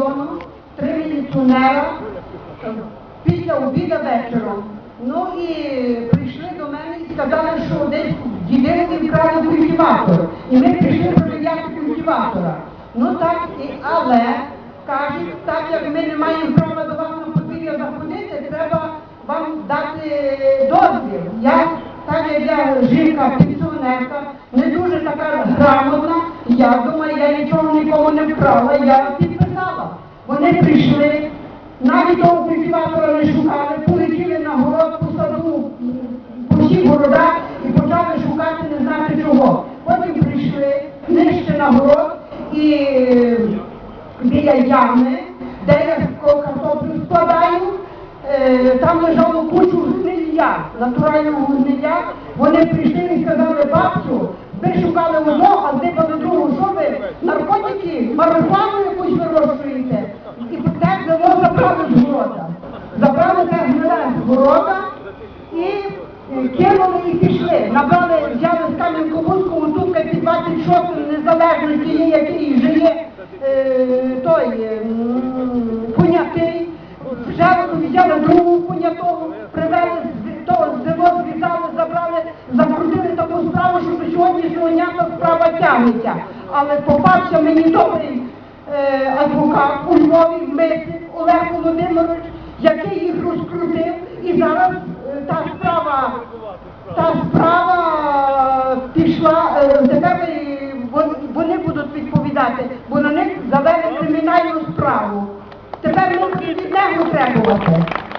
району, три міліціонера після обіду вечором. Ну і прийшли до мене і сказали, що десь дідині вкрали культиватор. І ми прийшли перевіряти культиватора. Ну так, і, але кажуть, так як ми не маємо права до вас на подвір'я заходити, треба вам дати дозвіл. Я, так як я жінка, пенсіонерка, не дуже така грамотна, я думаю, я нічого нікому не вкрала, я прийшли, навіть того культиватора не шукали, полетіли на город по саду, по всіх городах і почали шукати не знати чого. Потім прийшли нижче на город і е, біля ями, де я картоплю складаю, е, там лежало кучу гнилля, натурального гнилля. Вони прийшли і сказали, бабцю, ви шукали одно, а здибали другу, що ви наркотики, марихуану якусь вирощуєте. Города і е, кинули і пішли. Набрали, взяли з Кам'янко-Бузького тутка під 26 незалежності, який вже є е, той е, понятий. Вже взяли другу понятого, привели з того село, зв'язали, забрали, закрутили таку справу, що до сьогоднішнього дня та справа тягнеться. Але попався мені добрий адвокат у Львові, Мисик Олег Володимирович, який їх розкрутив, Okay.